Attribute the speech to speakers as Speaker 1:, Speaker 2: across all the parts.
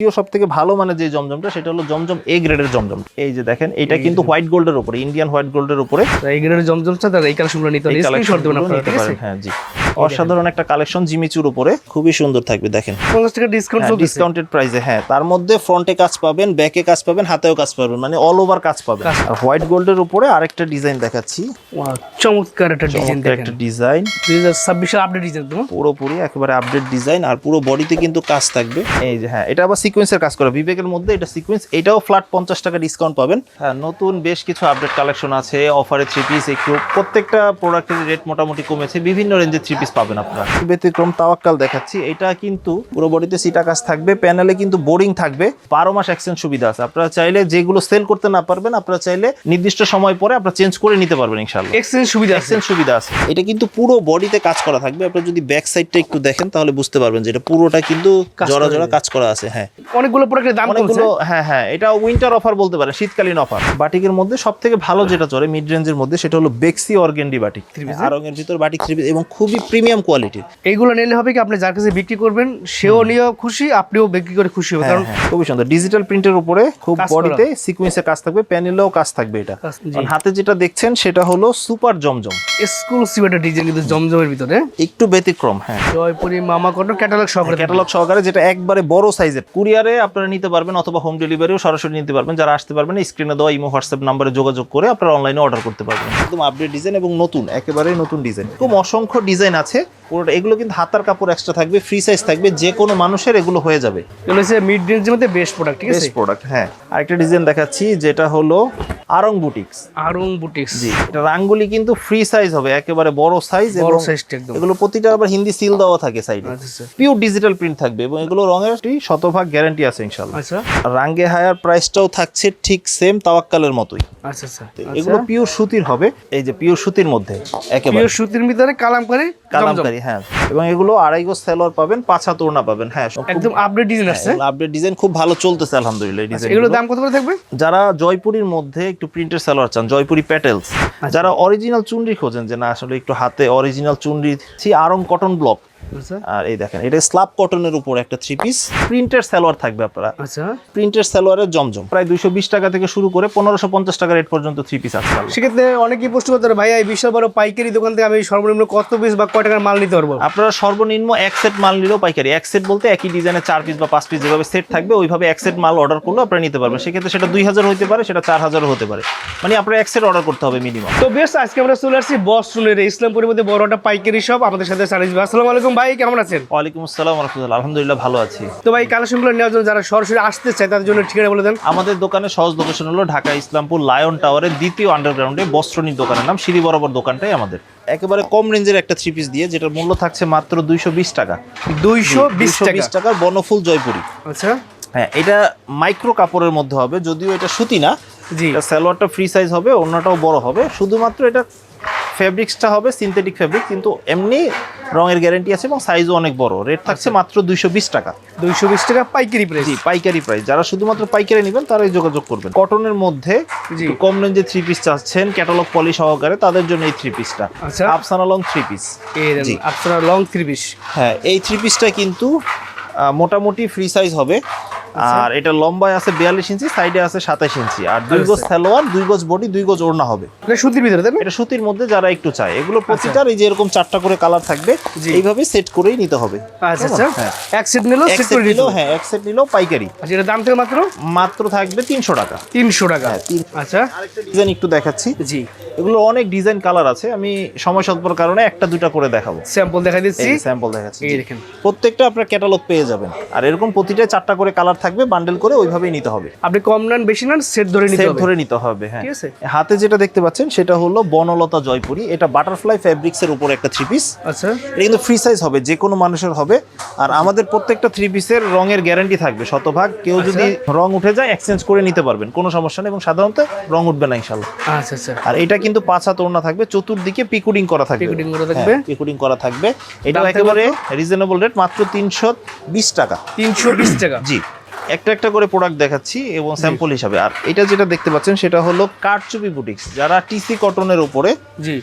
Speaker 1: দ্বিতীয় সব থেকে ভালো মানে যে জমজমটা সেটা হলো জমজম এ গ্রেডের জমজম। এই যে দেখেন এটা কিন্তু হোয়াইট গোল্ডের উপরে ইন্ডিয়ান হোয়াইট গোল্ডের উপরে।
Speaker 2: এই গ্রেডের জমজমটা তার এই কালেকশনগুলো নিতে হলে
Speaker 1: এই
Speaker 2: স্ক্রিনশট দেবেন আপনারা ঠিক আছে?
Speaker 1: হ্যাঁ জি। অসাধারণ একটা কালেকশন জিমিচুর উপরে। খুবই সুন্দর থাকবে দেখেন। ডিসকাউন্টেড প্রাইসে হ্যাঁ তার মধ্যে ফ্রন্টে কাজ পাবেন ব্যাকে কাজ পাবেন হাতেও কাজ পাবেন মানে অল ওভার কাজ পাবেন। আর হোয়াইট গোল্ডের উপরে আরেকটা ডিজাইন দেখাচ্ছি।
Speaker 2: চমৎকার একটা ডিজাইন দেখেন
Speaker 1: একটা ডিজাইন
Speaker 2: দুই হাজার ছাব্বিশের আপডেট ডিজাইন তো।
Speaker 1: পুরোপুরি একেবারে আপডেট ডিজাইন আর পুরো বডিতে কিন্তু কাজ থাকবে। এই যে হ্যাঁ এটা আবার সিকোয়েন্সের কাজ করা। বিবেকের মধ্যে এটা সিকোয়েন্স এটাও ফ্ল্যাট পঞ্চাশ টাকা ডিসকাউন্ট পাবেন। হ্যাঁ নতুন বেশ কিছু আপডেট কালেকশন আছে অফারে থ্রি পিস একটু প্রত্যেকটা প্রোডাক্টের রেট মোটামুটি কমেছে বিভিন্ন রেঞ্জের থ্রি পিস পাবেন আপনারা। ব্যতিক্রম তাওয়াক্কাল দেখাচ্ছি। এটা কিন্তু পুরো বডিতে সিটা কাজ থাকবে প্যানেলে কিন্তু বোরিং থাকবে। বারো মাস এক্সচেঞ্জ সুবিধা আছে। আপনারা চাইলে যেগুলো সেল করতে না পারবেন আপনারা চাইলে নির্দিষ্ট সময় পরে আপনারা চেঞ্জ করে নিতে পারবেন ইনশাল্লাহ
Speaker 2: এক্সচেঞ্জ সুবিধা আছে।
Speaker 1: এক্সচেঞ্জ সুবিধা আছে। এটা কিন্তু পুরো বডিতে কাজ করা থাকবে। আপনারা যদি ব্যাক সাইডটা একটু দেখেন তাহলে বুঝতে পারবেন যে এটা পুরোটা কিন্তু জোড়া জোড়া কাজ করা আছে হ্যাঁ।
Speaker 2: অনেকগুলো প্রোডাক্টের দাম
Speaker 1: অনেকগুলো হ্যাঁ হ্যাঁ। এটা উইন্টার অফার বলতে পারেন শীতকালীন অফার বাটিকের মধ্যে সব থেকে ভালো যেটা চলে মিড রেঞ্জের মধ্যে সেটা হলো বেক্সি অর্গেন্ডি বাটিক আরঙের ভিতর বাটিক থ্রি এবং খুবই প্রিমিয়াম কোয়ালিটির
Speaker 2: এইগুলো নিলে হবে কি আপনি যার কাছে বিক্রি করবেন সেও নিয়ে খুশি আপনিও বিক্রি করে খুশি হবে কারণ
Speaker 1: হ্যাঁ, খুবই সুন্দর। ডিজিটাল প্রিন্টের উপরে খুব। বডিতে সিকোয়েন্সের কাজ থাকবে প্যানেলেও কাজ থাকবে এটা। হাতে যেটা দেখছেন সেটা হলো সুপার জমজম।
Speaker 2: এক্সক্লুসিভ একটা ডিজাইন কিন্তু জমজমের ভিতরে।
Speaker 1: একটু ব্যতিক্রম হ্যাঁ।
Speaker 2: জয়পুরি মামা কটন ক্যাটালগ সহকারে
Speaker 1: ক্যাটালগ সহকারে যেটা একবারে বড় সাইজের কুরিয়ারে আপনারা নিতে পারবেন অথবা হোম ডেলিভারিও সরাসরি নিতে পারবেন। যারা আসতে পারবেন স্ক্রিনে দেওয়া ইমো হোয়াটসঅ্যাপ নাম্বারে যোগাযোগ করে আপনারা অনলাইনে অর্ডার করতে পারবেন। একদম আপডেট ডিজাইন এবং নতুন একেবারে নতুন ডিজাইন খুব অসংখ্য ডিজাইন আছে পুরোটা এগুলো কিন্তু হাতার কাপড় এক্সট্রা থাকবে ফ্রি সাইজ থাকবে যে কোনো মানুষের এগুলো হয়ে যাবে।
Speaker 2: এগুলো হচ্ছে মিড রেঞ্জের মধ্যে বেস্ট প্রোডাক্ট ঠিক আছে?
Speaker 1: বেস্ট প্রোডাক্ট হ্যাঁ। আরেকটা ডিজাইন দেখাচ্ছি যেটা হলো আরং বুটিক্স
Speaker 2: আরং বুটিক্স
Speaker 1: জি এটা রাঙ্গুলি কিন্তু ফ্রি সাইজ হবে একেবারে বড় সাইজ
Speaker 2: বড়
Speaker 1: এবং
Speaker 2: সাইজটা একদম।
Speaker 1: এগুলো প্রতিটা আবার হিন্দি সিল দেওয়া থাকে সাইডে
Speaker 2: আচ্ছা আচ্ছা।
Speaker 1: পিওর ডিজিটাল প্রিন্ট থাকবে এবং এগুলো রঙের শতভাগ গ্যারান্টি আছে ইনশাল্লাহ
Speaker 2: আচ্ছা।
Speaker 1: রাঙ্গে হায়ার প্রাইসটাও থাকছে ঠিক সেম তাওয়াক্কালের মতোই।
Speaker 2: আচ্ছা আচ্ছা।
Speaker 1: এগুলো পিওর সুতির হবে এই যে পিওর সুতির মধ্যে একেবারে।
Speaker 2: পিওর সুতির ভিতরে কালাম জমজম।
Speaker 1: কালামকারি হ্যাঁ। এবং এগুলো আড়াই গোজ সেলোয়ার পাবেন পাঁচ হাত ওড়না পাবেন হ্যাঁ
Speaker 2: একদম আপডেট ডিজাইন আছে
Speaker 1: আপডেট ডিজাইন খুব ভালো চলতেছে আলহামদুলিল্লাহ ডিজাইন
Speaker 2: এগুলো দাম কত করে থাকবে?
Speaker 1: যারা জয়পুরীর মধ্যে একটু প্রিন্টের সালোয়ার চান জয়পুরি প্যাটেলস যারা অরিজিনাল চুনরি খোঁজেন যে না আসলে একটু হাতে অরিজিনাল চুনরি সি আরং কটন ব্লক
Speaker 2: আচ্ছা
Speaker 1: আর এই দেখেন এটা স্ল্যাব কটনের উপর একটা থ্রি পিস প্রিন্টের সালোয়ার থাকবে আপনারা।
Speaker 2: আচ্ছা।
Speaker 1: প্রিন্টের সালোয়ারের জমজম। প্রায় দুইশো বিশ টাকা থেকে শুরু করে পনেরোশো পঞ্চাশ টাকা রেট পর্যন্ত থ্রি পিস আজকাল
Speaker 2: সেক্ষেত্রে অনেকেই প্রশ্ন করতে ভাইয়া এই বিশাল বড় পাইকারি দোকান থেকে আমি সর্বনিম্ন কত পিস বা কয় টাকার মাল নিতে পারব?
Speaker 1: আপনারা সর্বনিম্ন এক সেট মাল নিলেও পাইকারি। এক সেট বলতে একই ডিজাইনের চার পিস বা পাঁচ পিস যেভাবে সেট থাকবে ওইভাবে এক সেট মাল অর্ডার করলেও আপনারা নিতে পারবেন। সেক্ষেত্রে সেটা দুই হাজার হতে পারে সেটা চার হাজারও হতে পারে। মানে আপনার এক সেট অর্ডার করতে হবে মিনিমাম
Speaker 2: তো বেশ আজকে আমরা চলে আসছি বস শুনের ইসলামপুরের মধ্যে বড় একটা পাইকারি শপ আমাদের সাথে ভাই আসসালামু আলাইকুম ভাই কেমন আছেন?
Speaker 1: ওয়ালাইকুম আসসালাম রহমতুল্লাহ। আলহামদুলিল্লাহ ভালো আছি।
Speaker 2: তো ভাই কালেকশনগুলো নেওয়ার জন্য যারা সরাসরি আসতে চায় তাদের জন্য ঠিকানা বলে দেন।
Speaker 1: আমাদের দোকানের সহজ লোকেশন হলো ঢাকা ইসলামপুর লায়ন টাওয়ারের দ্বিতীয় আন্ডারগ্রাউন্ডে বস্ত্রনীর দোকানের নাম সিঁড়ি বরাবর দোকানটাই আমাদের। একেবারে কম রেঞ্জের একটা থ্রি পিস দিয়ে যেটার মূল্য থাকছে মাত্র দুইশো বিশ টাকা।
Speaker 2: দুইশো বিশ
Speaker 1: 220
Speaker 2: টাকা
Speaker 1: টাকার বনফুল জয়পুরি।
Speaker 2: আচ্ছা।
Speaker 1: হ্যাঁ এটা মাইক্রো কাপড়ের মধ্যে হবে যদিও এটা সুতি না
Speaker 2: জি।
Speaker 1: সালোয়ারটা ফ্রি সাইজ হবে অন্যটাও বড় হবে শুধুমাত্র এটা ফেব্রিক্সটা হবে সিনথেটিক ফেব্রিক কিন্তু এমনি রঙের গ্যারান্টি আছে এবং সাইজও অনেক বড়। রেট থাকছে মাত্র দুইশো বিশ টাকা।
Speaker 2: দুইশো বিশ টাকা পাইকারি প্রাইস
Speaker 1: জি পাইকারি প্রাইস যারা শুধুমাত্র পাইকারি নেবেন তারাই যোগাযোগ করবেন। কটনের মধ্যে কম রেঞ্জে থ্রি পিস চাচ্ছেন ক্যাটালগ পলি সহকারে তাদের জন্য এই থ্রি পিসটা
Speaker 2: আচ্ছা।
Speaker 1: Afsana long three piece.
Speaker 2: আপনারা লং থ্রি পিস
Speaker 1: হ্যাঁ এই থ্রি পিসটা কিন্তু মোটামুটি ফ্রি সাইজ হবে।
Speaker 2: আচ্ছা।
Speaker 1: আর এটা লম্বায় আছে বিয়াল্লিশ ইঞ্চি সাইডে আছে সাতাশ ইঞ্চি। আর দুই গজ সালোয়ার দুই গজ বডি দুই গজ ওড়না হবে।
Speaker 2: সুতির ভিতরে
Speaker 1: এটা সুতির মধ্যে যারা একটু চায়। এগুলো প্রতিটার এই যে এরকম চারটা করে কালার থাকবে এইভাবে সেট করেই নিতে হবে।
Speaker 2: আচ্ছা আচ্ছা। এক সেট নিলেও সেট
Speaker 1: সেট
Speaker 2: করে দিতে
Speaker 1: হ্যাঁ এক সেট নিলেও পাইকারি।
Speaker 2: আচ্ছা এটা দাম থেকে মাত্র?
Speaker 1: মাত্র থাকবে তিনশো টাকা।
Speaker 2: তিনশো টাকা।
Speaker 1: হ্যাঁ,
Speaker 2: আচ্ছা।
Speaker 1: ডিজাইন একটু দেখাচ্ছি।
Speaker 2: জি।
Speaker 1: এগুলো অনেক ডিজাইন কালার আছে। আমি সময় স্বল্পর কারণে একটা দুইটা করে দেখাবো।
Speaker 2: স্যাম্পল দেখা দিচ্ছি।
Speaker 1: স্যাম্পল দেখাচ্ছি।
Speaker 2: এই দেখেন।
Speaker 1: প্রত্যেকটা আপনার ক্যাটালগ পেয়ে যাবেন। আর এরকম প্রতিটা চারটা করে কালার থাকবে বান্ডেল করে ওইভাবেই নিতে হবে।
Speaker 2: আপনি কম নেন বেশি নেন সেট ধরে নিতে হবে।
Speaker 1: ধরে নিতে হবে হ্যাঁ।
Speaker 2: ঠিক আছে?
Speaker 1: হাতে যেটা দেখতে পাচ্ছেন সেটা হলো বনলতা জয়পুরি। এটা বাটারফ্লাই ফ্যাব্রিক্স এর উপর একটা থ্রি পিস
Speaker 2: আচ্ছা।
Speaker 1: এটা কিন্তু ফ্রি সাইজ হবে যে কোনো মানুষের হবে। আর আমাদের প্রত্যেকটা থ্রি পিসের রঙের গ্যারান্টি থাকবে শতভাগ। কেউ যদি রং উঠে যায় এক্সচেঞ্জ করে নিতে পারবেন কোনো সমস্যা নেই। এবং সাধারণত রং উঠবে না ইনশাল্লাহ
Speaker 2: আচ্ছা আচ্ছা।
Speaker 1: আর এটা কিন্তু পাঁচ হাত ওড়না থাকবে চতুর্দিকে পিকুডিং করা থাকবে।
Speaker 2: পিকুডিং করা থাকবে।
Speaker 1: পিকুডিং করা থাকবে।
Speaker 2: থাকবে
Speaker 1: একেবারে রিজনেবল রেট মাত্র তিনশো বিশ টাকা।
Speaker 2: তিনশো বিশ টাকা।
Speaker 1: জি। একটা একটা করে প্রোডাক্ট দেখাচ্ছি এবং স্যাম্পল হিসাবে। আর এটা যেটা দেখতে পাচ্ছেন সেটা হলো কারচুপি বুটিক্স যারা টিসি কটনের উপরে
Speaker 2: জি।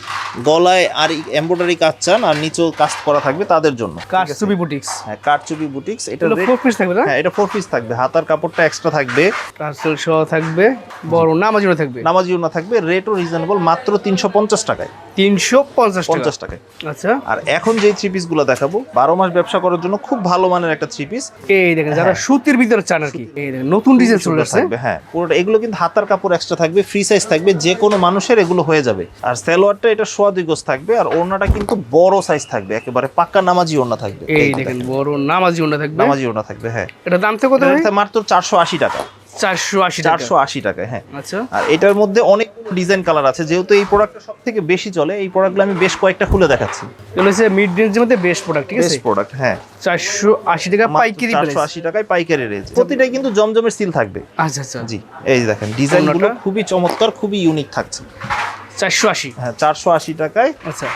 Speaker 1: গলায় আর এমব্রয়ডারি কাজ চান আর নিচেও কাজ করা থাকবে তাদের জন্য
Speaker 2: সুবি বুটিক্স
Speaker 1: হ্যাঁ কারচুপি বুটিক্স এটা
Speaker 2: ফোর পিস থাকবে না?
Speaker 1: হ্যাঁ এটা ফোর পিস থাকবে। হাতার কাপড়টা এক্সট্রা থাকবে।
Speaker 2: টার্সেল সহ থাকবে। বড় নামাজিও থাকবে।
Speaker 1: নামাজি ওনা থাকবে। রেটও রিজনেবল মাত্র তিনশো পঞ্চাশ টাকায়।
Speaker 2: তিনশো পঞ্চাশ টাকা।
Speaker 1: পঞ্চাশ টাকায়।
Speaker 2: আচ্ছা।
Speaker 1: আর এখন যে থ্রি পিসগুলো দেখাবো বারো মাস ব্যবসা করার জন্য খুব ভালো মানের একটা থ্রি পিস
Speaker 2: এই দেখেন যারা সুতির ভিতরে চান আর কি। নতুন ডিজাইন চলে আসছে।
Speaker 1: হ্যাঁ। পুরোটা এগুলো কিন্তু হাতার কাপড় এক্সট্রা থাকবে ফ্রি সাইজ থাকবে যে কোনো মানুষের এগুলো হয়ে যাবে। আর সালোয়ারটা এটা সোয়া দুই গোছ থাকবে আর ওড়নাটা কিন্তু বড় সাইজ থাকবে একেবারে পাক্কা নামাজি ওড়না থাকবে।
Speaker 2: এই দেখেন বড় নামাজি ওড়না থাকবে।
Speaker 1: নামাজি ওড়না থাকবে হ্যাঁ।
Speaker 2: এটা দাম থেকে কত
Speaker 1: মাত্র চারশো আশি টাকা।
Speaker 2: চারশো আশি
Speaker 1: টাকায় হ্যাঁ।
Speaker 2: আচ্ছা।
Speaker 1: আর এটার মধ্যে অনেক ডিজাইন কালার আছে যেহেতু এই প্রোডাক্টটা সব থেকে বেশি চলে এই প্রোডাক্টগুলো আমি বেশ কয়েকটা খুলে দেখাচ্ছি।
Speaker 2: এগুলো হচ্ছে মিড রেঞ্জের মধ্যে বেস্ট প্রোডাক্ট ঠিক আছে?
Speaker 1: বেস্ট প্রোডাক্ট হ্যাঁ।
Speaker 2: চারশো আশি টাকা পাইকারি
Speaker 1: চারশো আশি টাকায় পাইকারি রেঞ্জ প্রতিটাই কিন্তু জমজমের সিল থাকবে।
Speaker 2: আচ্ছা আচ্ছা।
Speaker 1: জি এই দেখেন ডিজাইনগুলো? খুবই চমৎকার খুবই ইউনিক থাকছে।
Speaker 2: চারশো আশি।
Speaker 1: হ্যাঁ চারশো আশি টাকায়
Speaker 2: আচ্ছা।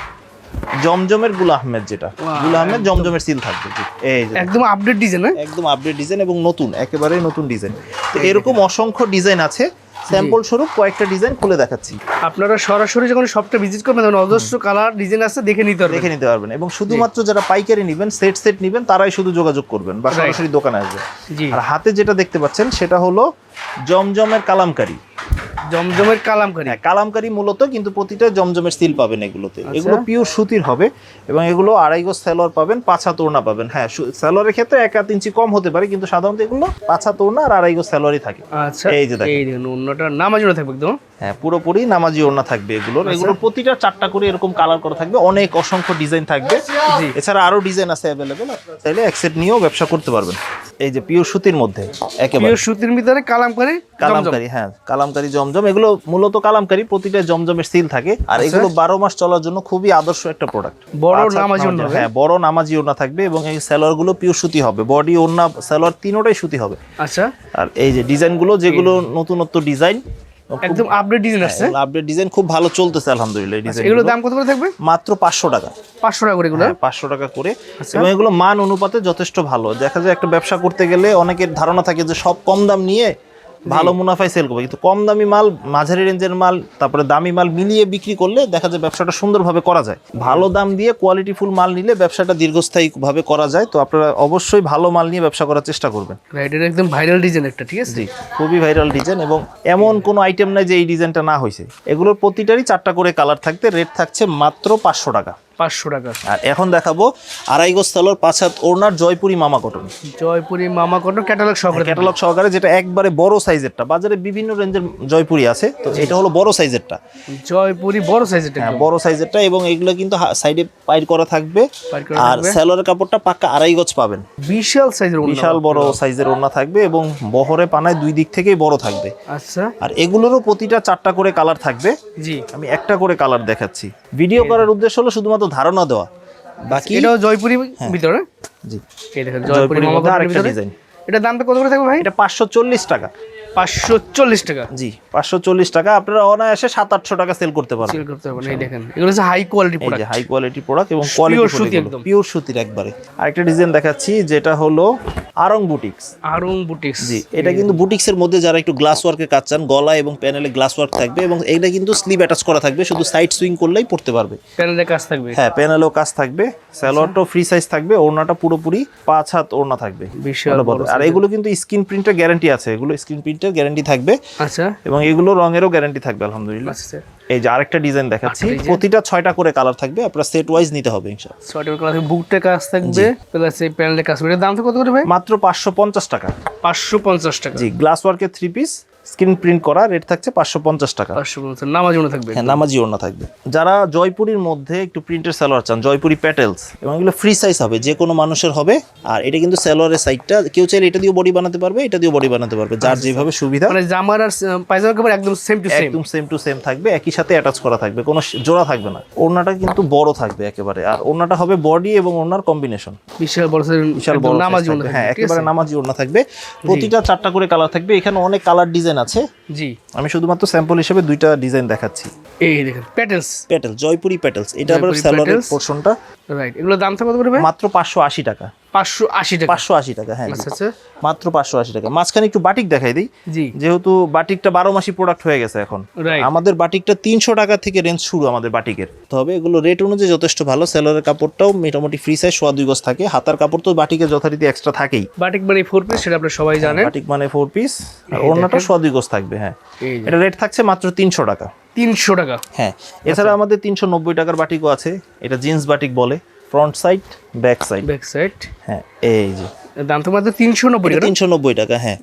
Speaker 1: জমজমের গুল আহমেদ যেটা। গুল আহমেদ জমজমের সিল থাকবে এই
Speaker 2: একদম আপডেট ডিজাইন হ্যাঁ?
Speaker 1: একদম আপডেট ডিজাইন এবং নতুন একেবারেই নতুন ডিজাইন তো এরকম অসংখ্য ডিজাইন আছে। স্যাম্পল স্বরূপ কয়েকটা ডিজাইন খুলে দেখাচ্ছি।
Speaker 2: আপনারা সরাসরি যখন শপটা ভিজিট করবেন তখন অজস্র কালার ডিজাইন আছে দেখে নিতে পারবেন।
Speaker 1: দেখে নিতে পারবেন এবং শুধুমাত্র যারা পাইকারি নেবেন সেট সেট নেবেন তারাই শুধু যোগাযোগ করবেন বা সরাসরি দোকানে আসবেন।
Speaker 2: জি।
Speaker 1: আর হাতে যেটা দেখতে পাচ্ছেন সেটা হলো জমজমের কালামকারি।
Speaker 2: জমজমের কালামকারি।
Speaker 1: হ্যাঁ কালামকারি মূলত কিন্তু প্রতিটা জমজমের সিল পাবেন এগুলোতে।
Speaker 2: আচ্ছা।
Speaker 1: এগুলো পিওর সুতির হবে এবং এগুলো আড়াই গজ সালোয়ার পাবেন পাঁচ হাত ওড়না পাবেন। হ্যাঁ সু- সালোয়ারের ক্ষেত্রে এক হাত ইঞ্চি কম হতে পারে কিন্তু সাধারণত এগুলো পাঁচ হাত ওড়না আর আড়াই গজ সালোয়ারই থাকে।
Speaker 2: আচ্ছা
Speaker 1: এই যে দেখেন।
Speaker 2: অন্যটা নামাজও থাকবে একদম।
Speaker 1: হ্যাঁ পুরোপুরি নামাজি ওড়না থাকবে এগুলোর।
Speaker 2: আচ্ছা।
Speaker 1: এগুলো প্রতিটা চারটা করে এরকম কালার করা থাকবে। অনেক অসংখ্য ডিজাইন থাকবে।
Speaker 2: জি।
Speaker 1: এছাড়া আরও ডিজাইন আছে অ্যাভেলেবেল চাইলে একসেট নিয়েও ব্যবসা করতে পারবেন। এই যে পিওর সুতির মধ্যে একেবারে।
Speaker 2: পিওর সুতির ভিতরে কালামকারি
Speaker 1: কালামকারি হ্যাঁ কালামকারি জমজম। এগুলো মূলত কালামকারি প্রতিটা জমজমের সিল থাকে। আর এগুলো বারো মাস চলার জন্য খুবই আদর্শ একটা প্রোডাক্ট
Speaker 2: আচ্ছা। বড় নামাজি ওড়না
Speaker 1: হ্যাঁ বড় নামাজি ওড়না থাকবে এবং এই সালোয়ারগুলো পিওর সুতি হবে। বডি ওড়না সালোয়ার তিনোটাই সুতি হবে।
Speaker 2: আচ্ছা।
Speaker 1: আর এই যে ডিজাইনগুলো যেগুলো নতুনত্ব ডিজাইন
Speaker 2: একদম আপডেট ডিজাইন আছে
Speaker 1: আপডেট ডিজাইন খুব ভালো চলতেছে আলহামদুলিল্লাহ ডিজাইন
Speaker 2: এগুলো দাম কত করে থাকবে?
Speaker 1: মাত্র পাঁচশো টাকা।
Speaker 2: পাঁচশো টাকা করে এগুলো?
Speaker 1: হ্যাঁ, পাঁচশো টাকা করে।
Speaker 2: আচ্ছা।
Speaker 1: এবং এগুলো মান অনুপাতে যথেষ্ট ভালো। দেখা যায় একটা ব্যবসা করতে গেলে অনেকের ধারণা থাকে যে সব কম দাম নিয়ে ভালো মুনাফায় সেল করবে। কিন্তু কম দামি মাল মাঝারি রেঞ্জের মাল তারপরে দামি মাল মিলিয়ে বিক্রি করলে দেখা যায় ব্যবসাটা সুন্দরভাবে করা যায়। ভালো দাম দিয়ে কোয়ালিটি ফুল মাল নিলে ব্যবসাটা দীর্ঘস্থায়ীভাবে করা যায়। তো আপনারা অবশ্যই ভালো মাল নিয়ে ব্যবসা করার চেষ্টা করবেন।
Speaker 2: রাইট এটা একদম ভাইরাল ডিজাইন একটা ঠিক আছে?
Speaker 1: খুবই ভাইরাল ডিজাইন এবং এমন কোনো আইটেম নাই যে এই ডিজাইনটা না হয়েছে এগুলোর প্রতিটারই চারটা করে কালার থাকতে রেট থাকছে মাত্র পাঁচশো টাকা।
Speaker 2: পাঁচশো টাকা।
Speaker 1: আর এখন দেখাবো আড়াই গজ সালোয়ার পাঁচ হাত ওড়নার জয়পুরি মামা কটন।
Speaker 2: জয়পুরি মামা কটন ক্যাটালগ সহকারে
Speaker 1: ক্যাটালগ সহকারে যেটা একবারে বড় সাইজেরটা বাজারে বিভিন্ন রেঞ্জের জয়পুরি আছে তো এটা হলো বড় সাইজেরটা।
Speaker 2: জয়পুরি বড় সাইজের
Speaker 1: হ্যাঁ বড় সাইজেরটা এবং এগুলো কিন্তু সাইডে পাইর করা থাকবে। আর। সালোয়ারের কাপড়টা পাক্কা আড়াই গজ পাবেন।
Speaker 2: বিশাল সাইজের
Speaker 1: বিশাল বড় সাইজের ওড়না থাকবে এবং বহরে পানায় দুই দিক থেকেই বড় থাকবে।
Speaker 2: আচ্ছা।
Speaker 1: আর এগুলোরও প্রতিটা চারটা করে কালার থাকবে।
Speaker 2: জি।
Speaker 1: আমি একটা করে কালার দেখাচ্ছি। ভিডিও করার উদ্দেশ্য হলো শুধুমাত্র ধারণা দেওয়া। বাকি
Speaker 2: এটাও জয়পুরি ভিতরে?
Speaker 1: জি।
Speaker 2: এই দেখেন জয়পুরি মমতা
Speaker 1: মধ্যে আরেকটা ডিজাইন
Speaker 2: এটা দামটা কত করে থাকবে ভাই?
Speaker 1: এটা পাঁচশো চল্লিশ টাকা।
Speaker 2: পাঁচশো চল্লিশ টাকা।
Speaker 1: জি পাঁচশো চল্লিশ টাকা। আপনারা অনায়াসে সাত আটশো টাকা সেল করতে পারবেন
Speaker 2: সেল করতে পারবেন। এই দেখেন এগুলো হচ্ছে high quality product
Speaker 1: high quality product এবং
Speaker 2: সুতি
Speaker 1: কোয়ালিটি
Speaker 2: একদম।
Speaker 1: পিওর সুতির একবারে। আরেকটা ডিজাইন দেখাচ্ছি যেটা হলো আরং বুটিক্স
Speaker 2: আরং বুটিক্স
Speaker 1: জি এটা কিন্তু বুটিক্সের মধ্যে যারা একটু গ্লাস ওয়ার্কের কাজ চান গলা এবং প্যানেলে গ্লাস ওয়ার্ক থাকবে এবং এটা কিন্তু স্লিভ অ্যাটাচ করা থাকবে শুধু সাইড সুইং করলেই পড়তে পারবে।
Speaker 2: প্যানেলের কাজ থাকবে।
Speaker 1: হ্যাঁ প্যানেলেও কাজ থাকবে স্যালোয়ারটাও ফ্রি সাইজ থাকবে ওড়নাটা পুরোপুরি পাঁচ হাত ওড়না থাকবে।
Speaker 2: বিশাল বড়।
Speaker 1: আর এগুলো কিন্তু স্ক্রিন প্রিন্টের গ্যারান্টি আছে। এগুলো স্ক্রিন প্রিন্টের গ্যারান্টি থাকবে।
Speaker 2: আচ্ছা।
Speaker 1: এবং এগুলো রঙেরও গ্যারান্টি থাকবে আলহামদুলিল্লাহ।
Speaker 2: আচ্ছা।
Speaker 1: এই যে আরেকটা ডিজাইন দেখাচ্ছি প্রতিটা ছয়টা করে কালার থাকবে আপনারা সেট ওয়াইজ নিতে হবে ইনশাআল্লাহ।
Speaker 2: ছয়টা কালার থাকবে বুকটা কাজ থাকবে প্লাস এই প্যানেলের কাজ থাকবে। দাম কত করে ভাই?
Speaker 1: মাত্র পাঁচশো পঞ্চাশ টাকা।
Speaker 2: পাঁচশো পঞ্চাশ টাকা।
Speaker 1: জি গ্লাস ওয়ার্কের থ্রি পিস স্ক্রিন প্রিন্ট করা রেট থাকছে পাঁচশো পঞ্চাশ টাকা।
Speaker 2: নামাজ মনে থাকবে।
Speaker 1: হ্যাঁ নামাজি ওড়না থাকবে। যারা জয়পুরির মধ্যে একটু প্রিন্টের সালোয়ার চান জয়পুরি প্যাটেলস এবং এগুলো ফ্রি সাইজ হবে যে কোনো মানুষের হবে আর এটা কিন্তু সালোয়ারের সাইডটা কেউ চাইলে এটা দিয়েও বডি বানাতে পারবে এটা দিয়েও বডি বানাতে পারবে যার যেভাবে সুবিধা।
Speaker 2: মানে জামার আর পায়জামার কাপড় একদম সেম টু সেম
Speaker 1: একদম সেম টু সেম থাকবে একই সাথে অ্যাটাচ করা থাকবে কোনো জোড়া থাকবে না। ওড়নাটা কিন্তু বড় থাকবে একেবারে আর ওড়নাটা হবে বডি এবং ওড়নার কম্বিনেশন
Speaker 2: বিশাল বড়
Speaker 1: বিশাল বড়
Speaker 2: নামাজ
Speaker 1: হ্যাঁ একেবারে নামাজি ওড়না থাকবে। প্রতিটা চারটা করে কালার থাকবে এখানে অনেক কালার ডিজাইন আছে?
Speaker 2: জি।
Speaker 1: আমি শুধুমাত্র স্যাম্পল হিসেবে দুইটা ডিজাইন দেখাচ্ছি।
Speaker 2: এই দেখেন প্যাটেলস
Speaker 1: প্যাটেল জয়পুরি প্যাটেলস এটা আবার স্যালোয়ারের
Speaker 2: petals। রাইট এগুলোর দাম কত করে
Speaker 1: মাত্র পাঁচশো আশি টাকা।
Speaker 2: পাঁচশো আশি টাকা।
Speaker 1: পাঁচশো আশি টাকা হ্যাঁ।
Speaker 2: আচ্ছা আচ্ছা।
Speaker 1: মাত্র পাঁচশো আশি টাকা। মাঝখানে একটু বাটিক দেখাই দিই। যেহেতু বাটিকটা বারো মাসি প্রোডাক্ট হয়ে গেছে এখন। আমাদের বাটিকটা তিনশো টাকা থেকে রেঞ্জ শুরু আমাদের বাটিকের। তবে এগুলো রেট অনুযায়ী যথেষ্ট ভালো। সেলরের কাপড়টাও মোটামুটি ফ্রি সাইজ সোয়া দুই গজ থাকে। হাতার কাপড় তো যথারীতি এক্সট্রা থাকেই।
Speaker 2: বাটিক মানে ফোর পিস সেটা আপনারা সবাই জানেন।
Speaker 1: বাটিক মানে ফোর পিস আর
Speaker 2: এই
Speaker 1: ওড়নাটা সোয়া দুই গজ থাকবে হ্যাঁ। এটা রেট থাকছে মাত্র তিনশো টাকা।
Speaker 2: তিনশো টাকা।
Speaker 1: হ্যাঁ
Speaker 2: আচ্ছা।
Speaker 1: এছাড়া আমাদের তিনশো নব্বই টাকার বাটিকও আছে। এটা জিন্স বাটিক বলে। Front side back side
Speaker 2: back side
Speaker 1: হ্যাঁ এই যে।
Speaker 2: দাম তো মাত্র তিনশো নব্বই টাকা।
Speaker 1: তিনশো নব্বই টাকা হ্যাঁ।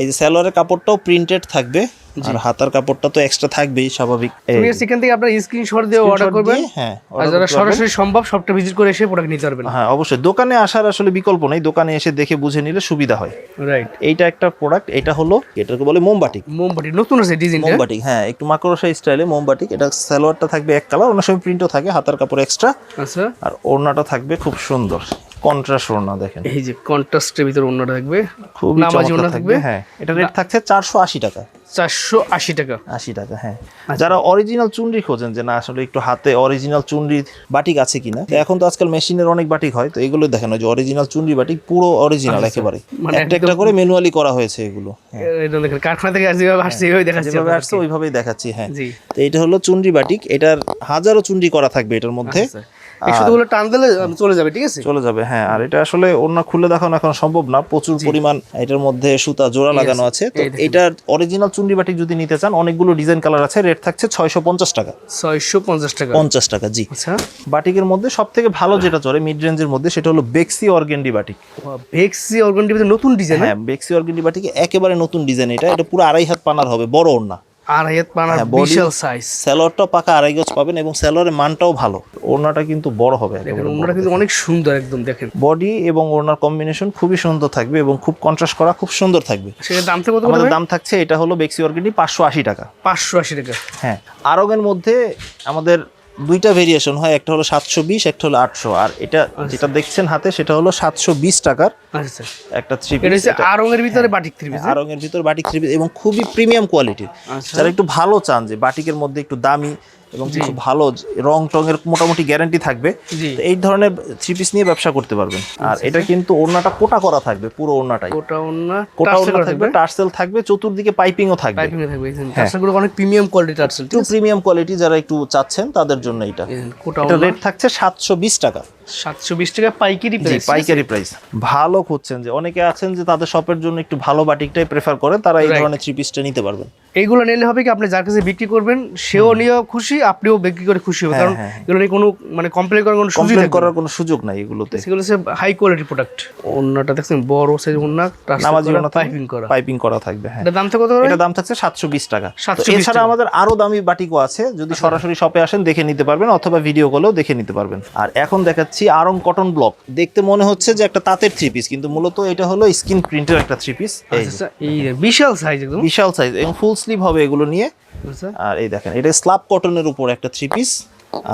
Speaker 2: এই
Speaker 1: যে সালোয়ারের কাপড়টাও প্রিন্টেড থাকবে আর হাতার কাপড়টা তো এক্সট্রা থাকবেই স্বাভাবিক।
Speaker 2: সেখান থেকে আপনার স্ক্রিনশট দিয়ে অর্ডার করবেন।
Speaker 1: হ্যাঁ
Speaker 2: আর যারা সরাসরি সম্ভব সবটা ভিজিট করে এসে প্রোডাক্ট নিতে পারবেন।
Speaker 1: হ্যাঁ অবশ্যই। দোকানে আসার আসলে বিকল্প নেই দোকানে এসে দেখে বুঝে নিলে সুবিধা হয়।
Speaker 2: রাইট
Speaker 1: এইটা একটা প্রোডাক্ট এটা হলো এটাকে বলে মোমবাটিক
Speaker 2: মোমবাটি নতুন আছে ডিজাইনটা
Speaker 1: মোমবাটিক হ্যাঁ একটু মাকড়সা স্টাইলে মোমবাটিক এটা সালোয়ারটা থাকবে এক কালার অনেক সময় প্রিন্টও থাকে হাতার কাপড় এক্সট্রা
Speaker 2: আচ্ছা।
Speaker 1: আর ওড়নাটা থাকবে খুব সুন্দর। কন্ট্রাস্ট ওড়না দেখেন।
Speaker 2: এই যে কন্ট্রাস্টের ভিতরে অন্যটা থাকবে।
Speaker 1: খুব
Speaker 2: নামাজি ওড়না থাকবে
Speaker 1: হ্যাঁ। এটা রেট থাকছে চারশো আশি টাকা।
Speaker 2: চারশো আশি টাকা।
Speaker 1: আশি টাকা হ্যাঁ।
Speaker 2: আচ্ছা।
Speaker 1: যারা অরিজিনাল চুনরি খোঁজেন যে না আসলে একটু হাতে অরিজিনাল চুনরি বাটিক আছে কিনা এখন তো আজকাল মেশিনের অনেক বাটিক হয় তো এগুলো দেখেন যে অরিজিনাল চুনরি বাটিক পুরো অরিজিনাল একেবারে।
Speaker 2: মানে
Speaker 1: একটা একটা করে ম্যানুয়ালি করা হয়েছে এগুলো হ্যাঁ।
Speaker 2: দেখেন কারখানা থেকে আসছে যেভাবে আসছে এইভাবে দেখাচ্ছে
Speaker 1: যেভাবে আসছে ওইভাবেই দেখাচ্ছি হ্যাঁ। তো এটা হলো চুনরি বাটিক এটার হাজারো চুনরি করা থাকবে এটার মধ্যে।
Speaker 2: আচ্ছা। এই টান দিলে চলে যাবে ঠিক আছে?
Speaker 1: চলে যাবে হ্যাঁ। আর এটা আসলে অন্য খুলে দেখানো এখন সম্ভব না। প্রচুর পরিমাণ এটার মধ্যে সুতা জোড়া লাগানো আছে। তো এটার অরিজিনাল চুনরি বাটিক যদি নিতে চান অনেকগুলো ডিজাইন কালার আছে। রেট থাকছে ছয়শো পঞ্চাশ টাকা।
Speaker 2: ছয়শো পঞ্চাশ টাকা।
Speaker 1: পঞ্চাশ টাকা জি।
Speaker 2: আচ্ছা।
Speaker 1: বাটিকের মধ্যে সব থেকে ভালো যেটা চলে মিড রেঞ্জের মধ্যে সেটা হলো বেক্সি অর্গেন্ডি বাটিক।
Speaker 2: ভেক্সি অর্গানটির ভিতরে নতুন ডিজাইন
Speaker 1: হ্যাঁ? বেক্সি অর্গেন্ডি বাটিকে একেবারে নতুন ডিজাইন এটা। এটা পুরো আড়াই হাত পানার হবে বড় ওড়না।
Speaker 2: আর হাত পানার
Speaker 1: হ্যাঁ,
Speaker 2: বিশাল সাইজ
Speaker 1: সেলরটা পাকা আড়াই গজ পাবেন এবং সেলরের মানটাও ভালো। ওড়নাটা কিন্তু বড় হবে
Speaker 2: ওড়নাটা কিন্তু অনেক সুন্দর একদম দেখেন।
Speaker 1: বডি এবং ওড়নার কম্বিনেশন খুবই সুন্দর থাকবে এবং খুব কন্ট্রাস্ট করা খুব সুন্দর থাকবে।
Speaker 2: সেটা দাম কত
Speaker 1: আমাদের দাম থাকছে এটা হলো বেক্সি অর্গেনি পাঁচশো আশি টাকা।
Speaker 2: পাঁচশো আশি টাকা।
Speaker 1: হ্যাঁ আরগের মধ্যে আমাদের দুইটা ভেরিয়েশন হয় একটা হলো সাতশো বিশ একটা হলো আটশো। আর এটা যেটা দেখছেন হাতে সেটা হলো সাতশো বিশ টাকার
Speaker 2: আচ্ছা।
Speaker 1: একটা থ্রি
Speaker 2: পিস আরঙের ভিতরে বাটিক থ্রি পিস
Speaker 1: আরঙের ভিতরে বাটিক থ্রি পিস এবং খুবই প্রিমিয়াম কোয়ালিটির
Speaker 2: আচ্ছা।
Speaker 1: যারা একটু ভালো চান যে বাটিকের মধ্যে একটু দামি এবং কিছু ভালো রং টঙের মোটামুটি গ্যারান্টি থাকবে। এই ধরনের থ্রি পিস নিয়ে ব্যবসা করতে পারবেন। আর এটা কিন্তু ওড়নাটা কোটা করা থাকবে পুরো ওড়নাটাই।
Speaker 2: কোটা ওড়না
Speaker 1: কোটা ওড়না থাকবে টার্সেল থাকবে চতুর্দিকে পাইপিংও থাকবে।
Speaker 2: পাইপিংও থাকবে টার্সেলগুলো অনেক প্রিমিয়াম কোয়ালিটি টার্সেল
Speaker 1: একটু প্রিমিয়াম কোয়ালিটি যারা একটু চাচ্ছেন তাদের জন্য এটা
Speaker 2: কোটা
Speaker 1: এটা রেট থাকছে সাতশো বিশ টাকা।
Speaker 2: সাতশো বিশ টাকা পাইকারি প্রাইস
Speaker 1: পাইকারি প্রাইস ভালো খুঁজছেন যে অনেকে আছেন যে তাদের শপের জন্য একটু ভালো বাটিকটাই প্রেফার করে তারা এই ধরনের থ্রি পিসটা নিতে পারবেন।
Speaker 2: এইগুলো নিলে হবে কি আপনি যার কাছে বিক্রি করবেন সেও নিয়েও খুশি আপনিও বিক্রি করে খুশি হবে
Speaker 1: হ্যাঁ,
Speaker 2: কারণ
Speaker 1: হ্যাঁ।
Speaker 2: এগুলো নিয়ে কোনো মানে কমপ্লেন করার কোনো
Speaker 1: কমপ্লেন করার কোনো সুযোগ নাই এগুলোতে।
Speaker 2: সেগুলো হচ্ছে হাই কোয়ালিটি প্রোডাক্ট দেখছেন বড় সাইজ
Speaker 1: নামাজি
Speaker 2: পাইপিং করা।
Speaker 1: পাইপিং করা থাকবে হ্যাঁ।
Speaker 2: এটা দাম কত করে?
Speaker 1: এটা দাম থাকছে সাতশো বিশ টাকা। এছাড়া আমাদের আরও দামি বাটিকও আছে যদি সরাসরি শপে আসেন দেখে নিতে পারবেন অথবা ভিডিও কলেও দেখে নিতে পারবেন। আর এখন দেখাচ্ছি আরং কটন ব্লক। দেখতে মনে হচ্ছে যে একটা তাঁতের থ্রি পিস কিন্তু মূলত এটা হলো স্কিন প্রিন্টের একটা থ্রি পিস।
Speaker 2: আচ্ছা এই যে বিশাল সাইজ একদম।
Speaker 1: বিশাল সাইজ এবং ফুল স্লিভ হবে এগুলো নিয়ে।
Speaker 2: আচ্ছা।
Speaker 1: আর এই দেখেন এটা স্ল্যাব কটনের উপর একটা থ্রি পিস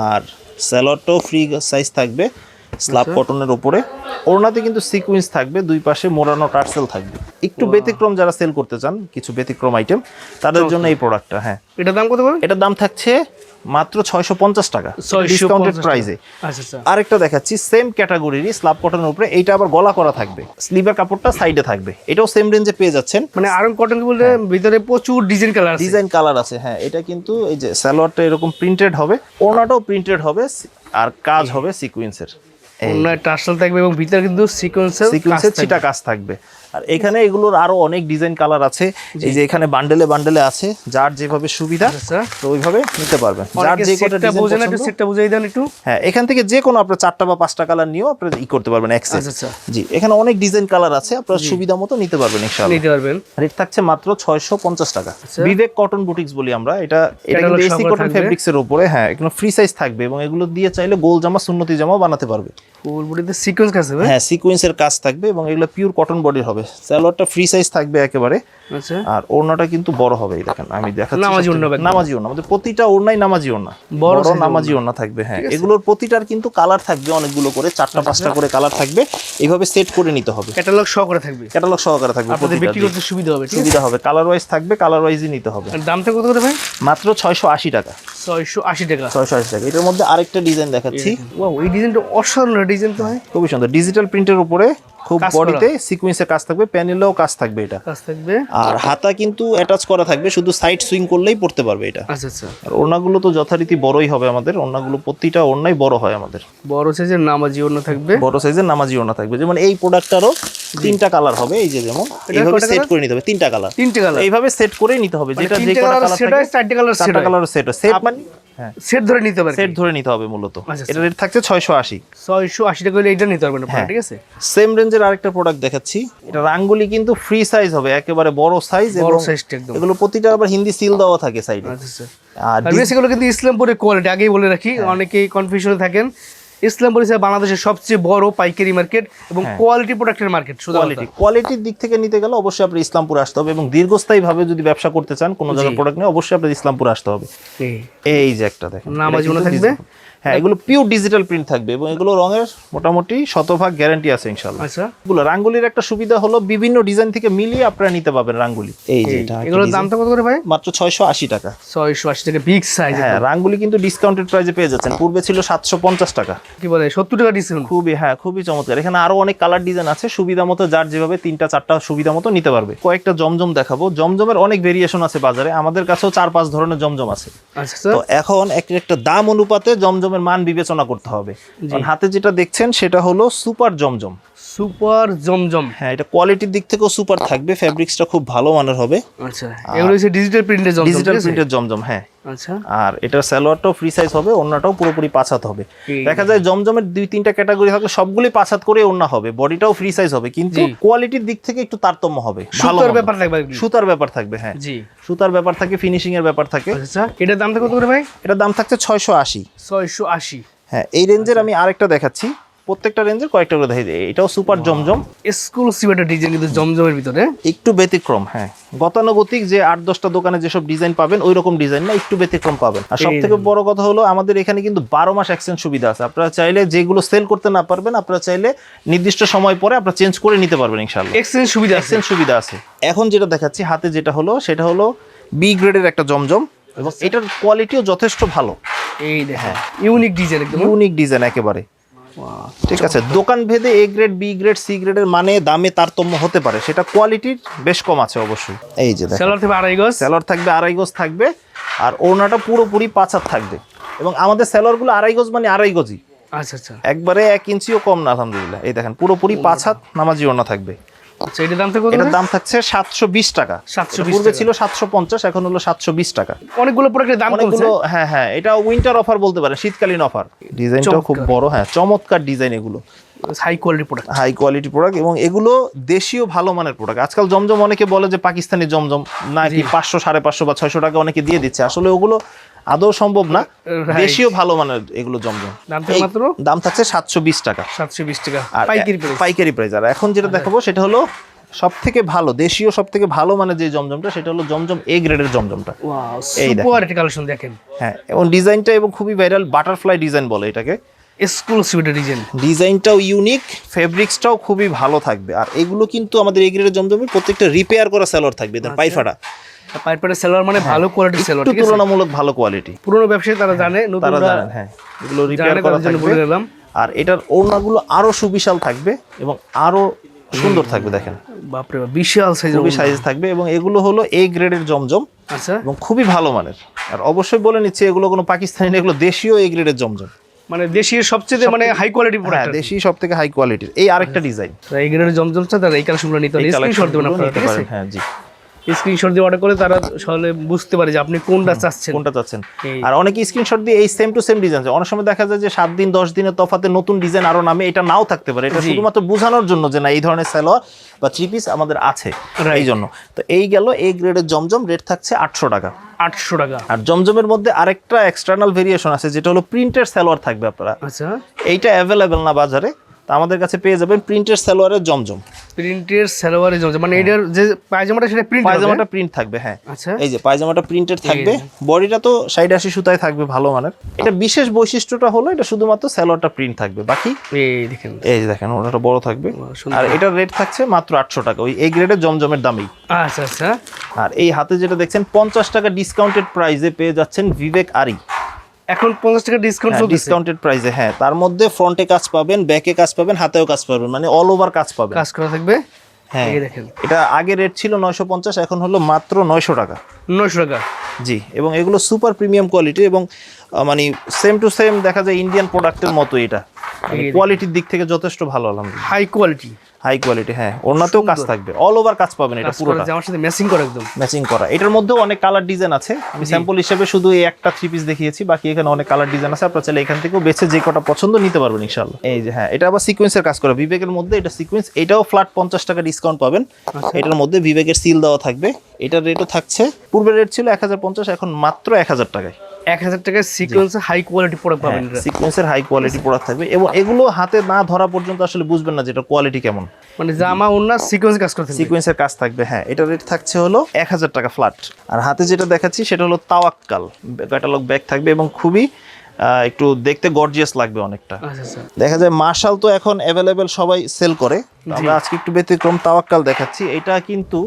Speaker 1: আর স্যালোয়ারটাও ফ্রি সাইজ থাকবে
Speaker 2: আচ্ছা।
Speaker 1: কটনের উপরে। ওড়নাতে কিন্তু সিকুয়েন্স থাকবে দুই পাশে মোড়ানো টার্সেল থাকবে। একটু ব্যতিক্রম যারা সেল করতে চান কিছু ব্যতিক্রম আইটেম তাদের জন্য এই প্রোডাক্টটা হ্যাঁ।
Speaker 2: এটার দাম কত
Speaker 1: এটার দাম থাকছে মাত্র ছয়শো পঞ্চাশ টাকা। ডিসকাউন্টেড প্রাইসে
Speaker 2: আচ্ছা আচ্ছা।
Speaker 1: আরেকটা দেখাচ্ছি সেম ক্যাটাগরিরই স্ল্যাব কটনের উপরে এইটা আবার গলা করা থাকবে। স্লিভের কাপড়টা সাইডে থাকবে। এটাও সেম রেঞ্জে পেয়ে যাচ্ছেন।
Speaker 2: মানে আরং কটন বলতে ভিতরে প্রচুর ডিজাইন কালার
Speaker 1: ডিজাইন কালার আছে হ্যাঁ। এটা কিন্তু এই যে সালোয়ারটা এরকম প্রিন্টেড হবে ওড়নাটাও প্রিন্টেড হবে আর কাজ হবে সিকুয়েন্সের
Speaker 2: অন্য টার্সেল থাকবে এবং ভিতরে কিন্তু সিকোয়েন্সের
Speaker 1: সিকুয়েন্সের ছিটা কাজ থাকবে। আর এখানে এগুলোর আরও অনেক ডিজাইন কালার আছে। এই যে এখানে বান্ডেলে বান্ডেলে আছে যার যেভাবে সুবিধা
Speaker 2: আচ্ছা
Speaker 1: তো ওইভাবে নিতে পারবেন। যার যে কটা
Speaker 2: সেটটা
Speaker 1: ডিজাইন
Speaker 2: বোঝে একটু সেটটা বুঝাই দেন একটু।
Speaker 1: হ্যাঁ এখান থেকে যে কোনো আপনার চারটা বা পাঁচটা কালার নিয়েও আপনি ই করতে পারবেন এক্সেস
Speaker 2: আচ্ছা আচ্ছা।
Speaker 1: জি এখানে অনেক ডিজাইন কালার আছে আপনার সুবিধা মতো নিতে পারবেন ইনশাআল্লাহ।
Speaker 2: নিতে পারবেন।
Speaker 1: রেট থাকছে মাত্র ছয়শো পঞ্চাশ টাকা।
Speaker 2: আচ্ছা।
Speaker 1: বিবেক কটন বুটিক্স বলি আমরা এটা এটা কিন্তু এসি কটন
Speaker 2: থাকবে।
Speaker 1: ফেব্রিক্স এর উপরে হ্যাঁ এগুলো ফ্রি সাইজ থাকবে এবং এগুলো দিয়ে চাইলে গোল জামা সুন্নতি জামা বানাতে পারবে।
Speaker 2: ফুল বডিতে সিকোয়েন্স কাজ হবে
Speaker 1: হ্যাঁ সিকোয়েন্সের কাজ থাকবে এবং এগুলো পিওর কটন বডির হবে। সালোয়ারটা ফ্রি সাইজ থাকবে একেবারে।
Speaker 2: আচ্ছা।
Speaker 1: আর ওড়নাটা কিন্তু বড় হবে এই দেখেন আমি দেখাচ্ছি
Speaker 2: নামাজি ওড়না
Speaker 1: নামাজি ওড়না আমাদের প্রতিটা ওড়নাই নামাজি ওড়না।
Speaker 2: বড়
Speaker 1: বড় নামাজি ওড়না। থাকবে হ্যাঁ। এগুলোর প্রতিটার কিন্তু কালার থাকবে অনেকগুলো করে চারটা পাঁচটা করে কালার থাকবে। এইভাবে সেট করে নিতে হবে।
Speaker 2: ক্যাটালগ সহ করে থাকবে।
Speaker 1: ক্যাটালগ সহকারে থাকবে
Speaker 2: আপনাদের বিক্রি করতে সুবিধা হবে
Speaker 1: সুবিধা হবে। কালার ওয়াইজ থাকবে কালার ওয়াইজই নিতে হবে।
Speaker 2: দামটা কত করে ভাই?
Speaker 1: মাত্র ছয়শো আশি টাকা।
Speaker 2: ছয়শো আশি টাকা।
Speaker 1: ছয়শো আশি টাকা। এটার মধ্যে আরেকটা ডিজাইন দেখাচ্ছি।
Speaker 2: ওই ডিজাইনটা অসাধারণ ডিজাইন তো হয়
Speaker 1: খুবই সুন্দর। ডিজিটাল প্রিন্টের উপরে খুব বডিতে সিকুয়েন্সের কাজ থাকবে প্যানেলেও কাজ থাকবে এটা।
Speaker 2: কাজ থাকবে।
Speaker 1: আর হাতা কিন্তু অ্যাটাচ করা থাকবে শুধু সাইড সুইং করলেই পড়তে পারবে এটা।
Speaker 2: আচ্ছা আচ্ছা।
Speaker 1: আর ওড়নাগুলো তো যথারীতি বড়ই হবে আমাদের ওড়নাগুলো প্রতিটা ওড়নাই বড় হয় আমাদের।
Speaker 2: বড় সাইজের নামাজি অন্য থাকবে।
Speaker 1: বড় সাইজের নামাজি ওড়না থাকবে যেমন এই প্রোডাক্টটারও তিনটা কালার হবে এই যে যেমন এইভাবে সেট করে নিতে হবে তিনটা কালার
Speaker 2: তিনটে কালার
Speaker 1: এইভাবে সেট করেই নিতে হবে যেটা যে
Speaker 2: কালার
Speaker 1: কালার
Speaker 2: সেট হয় চারটে colour set
Speaker 1: colour set set মানে
Speaker 2: সেট ধরে নিতে হবে
Speaker 1: সেট ধরে নিতে হবে মূলত।
Speaker 2: আচ্ছা,
Speaker 1: এটা রেট থাকছে ছয়শো আশি।
Speaker 2: ছয়শো আশি টাকা হলে এটা নিতে পারবেন
Speaker 1: হ্যাঁ।
Speaker 2: ঠিক আছে?
Speaker 1: সেম রেঞ্জের আরেকটা প্রোডাক্ট দেখাচ্ছি। এটা রাঙ্গুলি কিন্তু ফ্রি সাইজ হবে একেবারে বড় সাইজ
Speaker 2: বড়
Speaker 1: এবং
Speaker 2: একদম।
Speaker 1: এগুলো প্রতিটা আবার হিন্দি সিল দেওয়া থাকে সাইডে
Speaker 2: আচ্ছা আচ্ছা।
Speaker 1: আর
Speaker 2: আর কিন্তু ইসলামপুরের কোয়ালিটি আগেই বলে রাখি
Speaker 1: হ্যাঁ।
Speaker 2: অনেকেই কনফিউশনে থাকেন। ইসলামপুর হিসেবে বাংলাদেশের সবচেয়ে বড় পাইকারি মার্কেট এবং। কোয়ালিটি প্রোডাক্টের মার্কেট শুধু
Speaker 1: কোয়ালিটি কোয়ালিটির দিক থেকে নিতে গেলে অবশ্যই আপনি ইসলামপুর আসতে হবে এবং দীর্ঘস্থায়ী ভাবে যদি ব্যবসা করতে চান কোনো জায়গায় প্রোডাক্ট নিয়ে অবশ্যই আপনার ইসলামপুর আসতে হবে। এই যে একটা দেখেন
Speaker 2: নামাজ মনে থাকবে?
Speaker 1: হ্যাঁ এগুলো পিওর ডিজিটাল প্রিন্ট থাকবে এবং এগুলো রঙের মোটামুটি শতভাগ গ্যারান্টি আছে ইনশাল্লাহ
Speaker 2: আচ্ছা।
Speaker 1: এগুলো রাঙ্গুলির একটা সুবিধা হলো বিভিন্ন ডিজাইন থেকে মিলিয়ে আপনারা নিতে পারবেন রাঙ্গুলি। এই যে এটা
Speaker 2: এগুলোর। দামটা কত করে ভাই?
Speaker 1: মাত্র ছয়শো আশি টাকা।
Speaker 2: ছয়শো আশি টাকা বিগ সাইজ
Speaker 1: হ্যাঁ রাঙ্গুলি কিন্তু ডিসকাউন্টেড প্রাইসে পেয়ে যাচ্ছেন। পূর্বে ছিল সাতশো পঞ্চাশ টাকা।
Speaker 2: কি বলে সত্তর টাকা ডিসকাউন্ট
Speaker 1: খুবই হ্যাঁ খুবই চমৎকার। এখানে আরও অনেক কালার ডিজাইন আছে। সুবিধা মতো যার যেভাবে তিনটা চারটা সুবিধা মতো নিতে পারবে। কয়েকটা জমজম দেখাবো। জমজমের অনেক ভেরিয়েশন আছে বাজারে। আমাদের কাছেও চার পাঁচ ধরনের জমজম আছে।
Speaker 2: আচ্ছা
Speaker 1: তো এখন এক একটা দাম অনুপাতে জমজমের মান বিবেচনা করতে হবে। হাতে যেটা দেখছেন সেটা হলো সুপার জমজম।
Speaker 2: সুপার জমজম।
Speaker 1: হ্যাঁ এটা কোয়ালিটির দিক থেকেও সুপার থাকবে ফ্যাব্রিক্সটা খুব ভালো মানের হবে।
Speaker 2: আচ্ছা এগুলো হচ্ছে ডিজিটাল প্রিন্টের জমজম
Speaker 1: ডিজিটাল প্রিন্টের জমজম হ্যাঁ।
Speaker 2: আচ্ছা।
Speaker 1: আর এটার সালোয়ারটাও ফ্রি সাইজ হবে অন্যটাও পুরোপুরি পাঁচ হাত হবে। দেখা যায় জমজমের দুই তিনটা ক্যাটাগরি থাকলে সবগুলি পাঁচ হাত করে অন্য হবে বডিটাও ফ্রি সাইজ হবে কিন্তু কোয়ালিটির দিক থেকে একটু তারতম্য হবে
Speaker 2: সুতার ব্যাপার থাকবে
Speaker 1: সুতার ব্যাপার থাকবে হ্যাঁ।
Speaker 2: জি।
Speaker 1: সুতার ব্যাপার থাকে ফিনিশিং এর ব্যাপার থাকে।
Speaker 2: আচ্ছা এটার দামটা কত করে ভাই?
Speaker 1: এটার দাম থাকছে ছয়শো আশি।
Speaker 2: ছয়শো আশি।
Speaker 1: হ্যাঁ এই রেঞ্জের আমি আরেকটা দেখাচ্ছি। প্রত্যেকটা রেঞ্জের কয়েকটা করে দেখাই দিই। এটাও সুপার জমজম।
Speaker 2: এক্সক্লুসিভ একটা ডিজাইন কিন্তু জমজমের ভিতরে।
Speaker 1: একটু ব্যতিক্রম হ্যাঁ। গতানুগতিক যে আট দশটা দোকানে যেসব ডিজাইন পাবেন ওই রকম ডিজাইন না একটু ব্যতিক্রম পাবেন। আর সব থেকে বড় কথা হলো আমাদের এখানে কিন্তু বারো মাস এক্সচেঞ্জ সুবিধা আছে। আপনারা চাইলে যেগুলো সেল করতে না পারবেন আপনারা চাইলে নির্দিষ্ট সময় পরে আপনারা চেঞ্জ করে নিতে পারবেন ইনশাল্লাহ
Speaker 2: এক্সচেঞ্জ সুবিধা
Speaker 1: এক্সচেঞ্জ সুবিধা আছে। এখন যেটা দেখাচ্ছি হাতে যেটা হলো সেটা হলো বি গ্রেডের একটা জমজম এবং এটার কোয়ালিটিও যথেষ্ট ভালো।
Speaker 2: এই দেখেন। ইউনিক ডিজাইন একদম।
Speaker 1: ইউনিক ডিজাইন একেবারে। ঠিক আছে। দোকান ভেদে A grade B grade C গ্রেডের মানে দামে তারতম্য হতে পারে। সেটা কোয়ালিটির বেশ কম আছে অবশ্যই। এই যে সেলর
Speaker 2: সেলার থেকে আড়াই গজ।
Speaker 1: সেলর থাকবে আড়াই গজ থাকবে। আর ওড়নাটা পুরোপুরি পাঁচার থাকবে। এবং আমাদের সেলরগুলো আড়াই গজ মানে আড়াই গজই।
Speaker 2: আচ্ছা আচ্ছা।
Speaker 1: একবারে এক ইঞ্চিও কম না আলহামদুলিল্লাহ। এই দেখেন পুরোপুরি পাঁচ হাত নামাজি ওড়না থাকবে।
Speaker 2: আচ্ছা এটার কত
Speaker 1: এটার দাম থাকছে সাতশো বিশ টাকা।
Speaker 2: 720
Speaker 1: পূর্বে ছিল সাতশো পঞ্চাশ এখন হলো সাতশো বিশ টাকা।
Speaker 2: অনেকগুলো প্রোডাক্টের দাম কমছে?
Speaker 1: হ্যাঁ হ্যাঁ এটা উইন্টার অফার বলতে পারেন শীতকালীন অফার ডিজাইনটাও খুব বড় হ্যাঁ চমৎকার ডিজাইন এগুলো।
Speaker 2: High quality product
Speaker 1: high quality product এবং এগুলো দেশীয় ভালো মানের প্রোডাক্ট আজকাল জমজম অনেকে বলে যে পাকিস্তানি জমজম নাকি পাঁচশো সাড়ে পাঁচশো বা ছয়শো টাকা অনেকে দিয়ে দিচ্ছে। আসলে ওগুলো আদৌ সম্ভব না. দেশীয় ভালো মানের এগুলো জমজম।
Speaker 2: দাম মাত্র?
Speaker 1: দাম থাকছে সাতশো বিশ টাকা।
Speaker 2: সাতশো বিশ টাকা। পাইকারি প্রাইস
Speaker 1: পাইকারি প্রাইস আর এখন যেটা দেখাবো সেটা হলো সব থেকে ভালো দেশীয় সব থেকে ভালো মানের যে জমজমটা সেটা হলো জমজম এ গ্রেডের জমজমটা। এই
Speaker 2: কালেকশন দেখেন।
Speaker 1: হ্যাঁ এবং ডিজাইনটা এবং খুবই ভাইরাল বাটারফ্লাই ডিজাইন বলে এটাকে।
Speaker 2: এক্সক্লুসিভ একটা ডিজাইন
Speaker 1: ডিজাইনটাও ইউনিক ফেব্রিক্সটাও খুবই ভালো থাকবে। আর এগুলো কিন্তু আমাদের এই গ্রেডের জমজমের প্রত্যেকটা রিপেয়ার করা সেলর থাকবে।
Speaker 2: আচ্ছা।
Speaker 1: পাইফাটা
Speaker 2: পাইপারের সেলার মানে ভালো কোয়ালিটির সেলার ঠিক
Speaker 1: তুলনামূলক ভালো কোয়ালিটি
Speaker 2: পুরোনো ব্যবসায়ী তারা জানে
Speaker 1: তারা
Speaker 2: নতুনরা
Speaker 1: জানেন হ্যাঁ এগুলো রিপেয়ার
Speaker 2: জানে
Speaker 1: করা
Speaker 2: তাদের জন্য বলে দিলাম।
Speaker 1: আর এটার ওড়নাগুলো আরও সুবিশাল থাকবে এবং আরও সুন্দর থাকবে দেখেন।
Speaker 2: বাপরে বিশাল
Speaker 1: খুবই সাইজ থাকবে এবং এগুলো হলো এ গ্রেডের জমজম
Speaker 2: আচ্ছা।
Speaker 1: এবং খুবই ভালো মানের। আর অবশ্যই বলে নিচ্ছি এগুলো কোনো পাকিস্তানি না, এগুলো দেশীয় এ গ্রেডের জমজম।
Speaker 2: মানে দেশীয় সবচেয়ে মানে হাই কোয়ালিটি
Speaker 1: হ্যাঁ
Speaker 2: প্রোডাক্ট
Speaker 1: দেশি সব থেকে হাই কোয়ালিটির এই আরেকটা ডিজাইন
Speaker 2: এই গ্রেডের জমজমটা তারা এই কালেকশনগুলো নিতে হবে স্ক্রিনশট দেবেন আপনারা ঠিক আছে?
Speaker 1: হ্যাঁ জি।
Speaker 2: স্ক্রিনশট দিয়ে অর্ডার করে তারা সহলে বুঝতে পারে যে আপনি কোনটা চাচ্ছেন।
Speaker 1: কোনটা চাচ্ছেন। আর অনেকে স্ক্রিনশট দিয়ে এই সেম টু সেম ডিজাইন অনেক সময় দেখা যায় যে সাত দিন দশ দিনের তফাতে নতুন ডিজাইন আরও নামে এটা নাও থাকতে পারে। এটা শুধুমাত্র বোঝানোর জন্য যে না এই ধরনের সালোয়ার বা থ্রি পিস আমাদের আছে এই জন্য। তো এই গেল এই গ্রেডের জমজম রেট থাকছে আটশো টাকা।
Speaker 2: আটশো টাকা।
Speaker 1: আর জমজমের মধ্যে আরেকটা এক্সটার্নাল ভেরিয়েশন আছে যেটা হলো প্রিন্টের সালোয়ার থাকবে আপনারা।
Speaker 2: আচ্ছা।
Speaker 1: এইটা অ্যাভেলেবেল না বাজারে। তা আমাদের কাছে পেয়ে যাবেন প্রিন্টের সালোয়ারের জমজম।
Speaker 2: প্রিন্টের সালোয়ারে জমজম মানে এটার যে পায়জামাটা সেটা প্রিন্ট
Speaker 1: পায়জামাটা প্রিন্ট থাকবে হ্যাঁ।
Speaker 2: আচ্ছা।
Speaker 1: এই যে পায়জামাটা প্রিন্টেড থাকবে। বডিটা তো সাইড আশি সুতায় থাকবে ভালো মানের। এটা বিশেষ বৈশিষ্ট্যটা হলো এটা শুধুমাত্র সালোয়ারটা প্রিন্ট থাকবে। বাকি?
Speaker 2: এই দেখেন।
Speaker 1: এই যে দেখেন ওটা বড় থাকবে। আর এটার রেট থাকছে মাত্র আটশো টাকা। ওই এই গ্রেডের জমজমের দামেই।
Speaker 2: আচ্ছা আচ্ছা।
Speaker 1: আর এই হাতে যেটা দেখছেন পঞ্চাশ টাকা ডিসকাউন্টেড প্রাইসে পেয়ে যাচ্ছেন বিবেক আরি
Speaker 2: এখন পঞ্চাশ টাকা ডিসকাউন্ট চলতেছে।
Speaker 1: ডিসকাউন্টেড প্রাইসে হ্যাঁ তার মধ্যে ফ্রন্টে কাজ পাবেন ব্যাকে কাজ পাবেন হাতেও কাজ পাবেন মানে অল ওভার কাজ পাবেন।
Speaker 2: কাজ করা থাকবে?
Speaker 1: হ্যাঁ। এটা আগে রেট ছিল নয়শো পঞ্চাশ এখন হলো মাত্র নয়শো টাকা।
Speaker 2: নয়শো টাকা।
Speaker 1: জি এবং এগুলো সুপার প্রিমিয়াম কোয়ালিটি এবং মানে সেম টু সেম দেখা যায় ইন্ডিয়ান প্রোডাক্টের মতো এটা। কোয়ালিটির দিক থেকে যথেষ্ট ভালো আলহামদুলিল্লাহ।
Speaker 2: হাই কোয়ালিটি
Speaker 1: হাই কোয়ালিটি হ্যাঁ। ওনাতেও কাজ থাকবে। অল ওভার কাজ পাবেন এটা পুরোটা।
Speaker 2: জামার সাথে ম্যাচিং করে একদম।
Speaker 1: ম্যাচিং করা। এটার মধ্যেও অনেক কালার ডিজাইন আছে। আমি স্যাম্পল হিসেবে শুধু এই একটা থ্রি পিস দেখিয়েছি। বাকি এখানে অনেক কালার ডিজাইন আছে। আপনারা চাইলে এখান থেকেও বেছে যে কটা পছন্দ নিতে পারবেন ইনশাল্লাহ এই যে হ্যাঁ এটা আবার সিকোয়েন্সের কাজ করা। বিবেকের মধ্যে এটা সিকোয়েন্স এটাও ফ্ল্যাট পঞ্চাশ টাকা ডিসকাউন্ট পাবেন। এটার মধ্যে বিবেকের সিল দেওয়া থাকবে। এটার রেটও থাকছে। পূর্বের রেট ছিল এক হাজার পঞ্চাশ এখন মাত্র এক হাজার টাকায়।
Speaker 2: এক হাজার টাকায় সিকোয়েন্স হাই কোয়ালিটি প্রোডাক্ট পাবেন
Speaker 1: সিকোয়েন্সের হাই কোয়ালিটি প্রোডাক্ট থাকবে এবং এগুলো হাতে না ধরা পর্যন্ত আসলে বুঝবেন না যে এটা কোয়ালিটি কেমন।
Speaker 2: মানে জামা ওন্না সিকোয়েন্স কাজ করতে
Speaker 1: সিকোয়েন্সের কাজ থাকবে হ্যাঁ এটা রেট থাকছে হলো এক হাজার টাকা ফ্ল্যাট আর হাতে যেটা দেখাচ্ছি সেটা হলো তাওয়াক্কাল। ক্যাটালগ ব্যাগ থাকবে এবং খুবই একটু দেখতে গর্জিয়াস লাগবে অনেকটা।
Speaker 2: আচ্ছা আচ্ছা।
Speaker 1: দেখা যায় মার্শাল তো এখন অ্যাভেলেবেল সবাই সেল করে। আমরা আজকে একটু ব্যতিক্রম তাওয়াক্কাল দেখাচ্ছি। এটা কিন্তু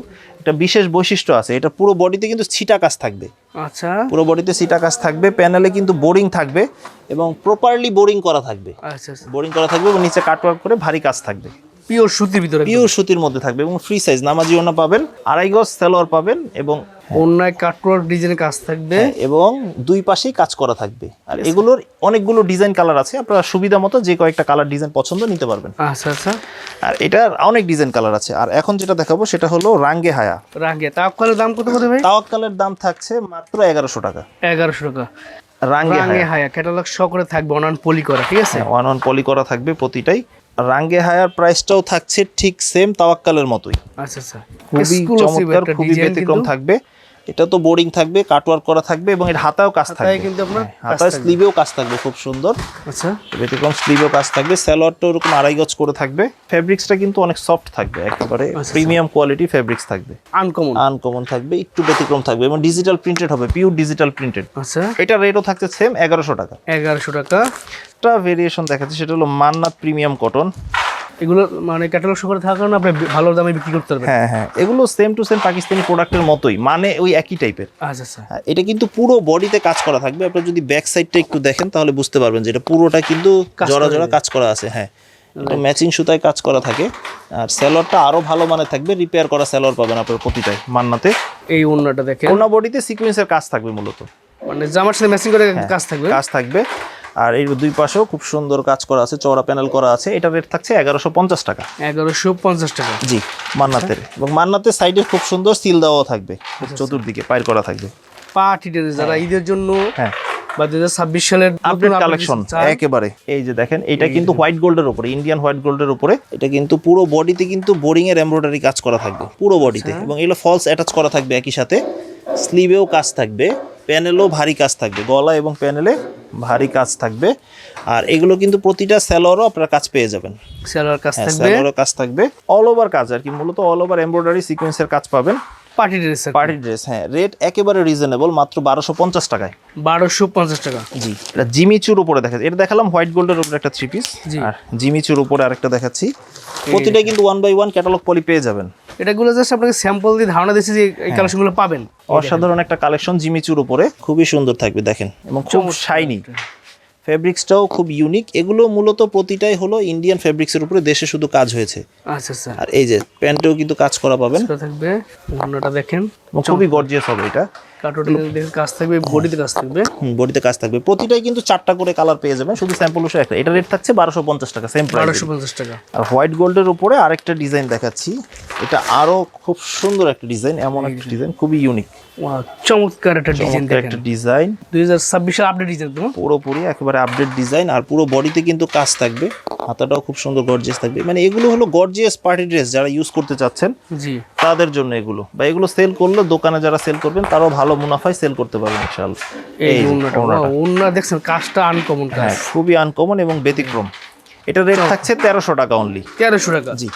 Speaker 1: একটা বিশেষ বৈশিষ্ট্য আছে। এটা পুরো বডিতে কিন্তু ছিটা কাজ থাকবে।
Speaker 2: আচ্ছা।
Speaker 1: পুরো বডিতে ছিটা কাজ থাকবে প্যানেলে কিন্তু বোরিং থাকবে এবং প্রপারলি বোরিং করা থাকবে।
Speaker 2: আচ্ছা আচ্ছা।
Speaker 1: বোরিং করা থাকবে এবং নিচে কাটওয়ার্ক করে ভারী কাজ থাকবে।
Speaker 2: পিওর সুতির ভিতরে
Speaker 1: পিওর সুতির মধ্যে থাকবে এবং ফ্রি সাইজ নামাজি ওনা পাবেন আড়াই গজ সেলোয়ার পাবেন এবং
Speaker 2: অন্যায় কাটওয়ার্ক ডিজাইনের কাজ থাকবে।
Speaker 1: এবং দুই পাশেই কাজ করা থাকবে। আর এগুলোর অনেকগুলো ডিজাইন কালার আছে আপনারা সুবিধা মতো যে কয়েকটা কালার ডিজাইন পছন্দ নিতে পারবেন।
Speaker 2: আচ্ছা আচ্ছা।
Speaker 1: আর এটার অনেক ডিজাইন কালার আছে। আর এখন যেটা দেখাবো সেটা হলো রাঙ্গে হায়া।
Speaker 2: রাগে তাওয়াক্কালের দাম কত করে ভাই?
Speaker 1: তাওয়াক্কালের দাম থাকছে মাত্র এগারোশো টাকা।
Speaker 2: এগারোশো টাকা।
Speaker 1: রাঙ্গে
Speaker 2: রাঙে
Speaker 1: হায়া।
Speaker 2: হায়া ক্যাটালগ শো করে থাকবে অনান পলি করা ঠিক আছে?
Speaker 1: ওয়ান ওয়ান পলি করা থাকবে প্রতিটাই। রাঙ্গে হায়ার প্রাইসটাও থাকছে ঠিক সেম তাওয়াক্কালের মতোই।
Speaker 2: আচ্ছা আচ্ছা।
Speaker 1: খুবই চমৎকার খুবই ব্যতিক্রম থাকবে। এটা তো বোর্ডিং থাকবে কাটওয়ার্ক করা থাকবে এবং এর হাতাও কাজ থাকবে।
Speaker 2: কিন্তু আপনার
Speaker 1: হ্যাঁ, হাতায় স্লিভেও কাজ থাকবে খুব সুন্দর।
Speaker 2: আচ্ছা।
Speaker 1: ব্যতিক্রম স্লিভেও কাজ থাকবে স্যালোয়ারটা ওরকম আড়াই গজ করে থাকবে। ফেব্রিক্সটা কিন্তু অনেক সফট থাকবে একেবারে। প্রিমিয়াম কোয়ালিটি ফেব্রিক্স থাকবে।
Speaker 2: আনকমন
Speaker 1: আনকমন থাকবে একটু ব্যতিক্রম থাকবে এবং ডিজিটাল প্রিন্টেড হবে পিওর ডিজিটাল প্রিন্টেড
Speaker 2: আচ্ছা।
Speaker 1: এটা রেটও থাকছে সেম এগারোশো টাকা।
Speaker 2: এগারোশো টাকা।
Speaker 1: একটা ভেরিয়েশন দেখাচ্ছে সেটা হলো মান্নাত প্রিমিয়াম কটন
Speaker 2: এগুলো মানে ক্যাটালগ শো করে থাকার কারণে আপনি ভালো দামে বিক্রি করতে পারবেন।
Speaker 1: হ্যাঁ হ্যাঁ। এগুলো সেম টু সেম পাকিস্তানি প্রোডাক্টের মতোই মানে ওই একই টাইপের
Speaker 2: আচ্ছা আচ্ছা।
Speaker 1: হ্যাঁ, এটা কিন্তু পুরো বডিতে কাজ করা থাকবে। আপনারা যদি ব্যাক সাইডটা একটু দেখেন তাহলে বুঝতে পারবেন যে এটা পুরোটা কিন্তু জোড়া জোড়া কাজ করা আছে হ্যাঁ। এটা ম্যাচিং সুতায় কাজ করা থাকে। আর স্যালোয়ারটা আরও ভালো মানে থাকবে। রিপেয়ার করা স্যালোয়ার পাবেন আপনার প্রতিটাই মান্নাতে।
Speaker 2: এই ওন্নাটা দেখেন।
Speaker 1: কোনা বডিতে সিকোয়েন্সের কাজ থাকবে মূলত।
Speaker 2: মানে জামার সাথে ম্যাচিং করে কাজ থাকবে।
Speaker 1: কাজ থাকবে। আর এই দুই পাশেও খুব সুন্দর কাজ করা আছে চওড়া প্যানেল করা আছে। এটা রেট থাকছে এগারোশো পঞ্চাশ টাকা।
Speaker 2: এগারোশো পঞ্চাশ টাকা।
Speaker 1: জি মান্নাতের। এবং মান্নাতের সাইডে খুব সুন্দর সিল দেওয়াও থাকবে চতুর্দিকে পায়ের করা থাকবে।
Speaker 2: পার্টি যারা ঈদের জন্য
Speaker 1: হ্যাঁ।
Speaker 2: বা হাজার ছাব্বিশ সালের
Speaker 1: আপডেট কালেকশন একেবারে। এই যে দেখেন এটা কিন্তু হোয়াইট গোল্ডের উপরে ইন্ডিয়ান হোয়াইট গোল্ডের উপরে এটা কিন্তু পুরো বডিতে কিন্তু বোরিং এর এমব্রয়ডারি কাজ করা থাকবে পুরো বডিতে এবং এগুলো ফলস অ্যাটাচ করা থাকবে একই সাথে স্লিভেও কাজ থাকবে। প্যানেলও ভারী কাজ থাকবে গলা এবং প্যানেলে ভারী কাজ থাকবে। আর এগুলো কিন্তু প্রতিটা স্যালোয়ারও আপনার কাজ পেয়ে যাবেন।
Speaker 2: সালোয়ার কাজ
Speaker 1: হ্যাঁ
Speaker 2: থাকবে।
Speaker 1: স্যালোয়ারও কাজ থাকবে। অল ওভার কাজ আর কি মূলত অল ওভার এমব্রয়ডারি সিকোয়েন্সের কাজ পাবেন।
Speaker 2: পার্টি ড্রেস
Speaker 1: পার্টি ড্রেস হ্যাঁ রেট একেবারে রিজনেবল মাত্র বারোশো পঞ্চাশ টাকায়।
Speaker 2: বারোশো পঞ্চাশ টাকা।
Speaker 1: জি এটা জিমিচুর উপরে দেখা এটা দেখালাম হোয়াইট গোল্ডের উপরে একটা থ্রি পিস। আর জিমিচুর উপরে আরেকটা দেখাচ্ছি। প্রতিটা কিন্তু one by one catalogue poly পেয়ে যাবেন।
Speaker 2: এটাগুলো জাস্ট আপনাকে স্যাম্পল দিয়ে ধারণা দিচ্ছি যে
Speaker 1: হ্যাঁ।
Speaker 2: এই কালেকশনগুলো পাবেন।
Speaker 1: অসাধারণ একটা কালেকশন জিমিচুর উপরে খুবই সুন্দর থাকবে দেখেন। এবং খুব শাইনি ফেব্রিক্সটাও খুব ইউনিক এগুলো মূলত প্রতিটাই হলো ইন্ডিয়ান ফেব্রিক্সের উপরে দেশে শুধু কাজ হয়েছে।
Speaker 2: আচ্ছা আচ্ছা।
Speaker 1: আর এই যে প্যান্টেও কিন্তু কাজ করা পাবেন।
Speaker 2: থাকবে। ঘন্টাটা দেখেন।
Speaker 1: এবং খুবই গর্জিয়াস হবে এটা।
Speaker 2: কাজ থাকবে বডিতে কাজ থাকবে।
Speaker 1: বডিতে কাজ থাকবে। প্রতিটাই কিন্তু চারটা করে কালার পেয়ে যাবেন। শুধু স্যাম্পল একটা। এটা রেট থাকছে বারোশো পঞ্চাশ টাকা সেম প্রাইস
Speaker 2: বারোশো পঞ্চাশ টাকা।
Speaker 1: আর হোয়াইট গোল্ডের উপরে আরেকটা ডিজাইন দেখাচ্ছি। এটা আরও খুব সুন্দর একটা ডিজাইন এমন একটা ডিজাইন খুবই ইউনিক
Speaker 2: চমৎকার একটা ডিজাইন
Speaker 1: একটা ডিজাইন
Speaker 2: দুই হাজার ছাব্বিশের আপডেট ডিজাইন
Speaker 1: পুরোপুরি একেবারে আপডেট ডিজাইন আর পুরো বডিতে কিন্তু কাজ থাকবে। হাতাটাও খুব সুন্দর গর্জিয়াস থাকবে। মানে এগুলো হলো গর্জিয়াস পার্টি ড্রেস যারা ইউজ করতে চাচ্ছেন
Speaker 2: জি।
Speaker 1: তাদের জন্য এগুলো। বা এগুলো সেল করলে দোকানে যারা সেল করবেন তারাও ভালো মুনাফায় সেল করতে পারবেন ইনশাআল্লাহ।
Speaker 2: এই উন্না দেখছেন কাজটা আনকমন কাজ।
Speaker 1: হ্যাঁ খুবই আনকমন এবং ব্যতিক্রম। এটা রেট থাকছে তেরোশো টাকা অনলি
Speaker 2: তেরোশো টাকা।
Speaker 1: জি।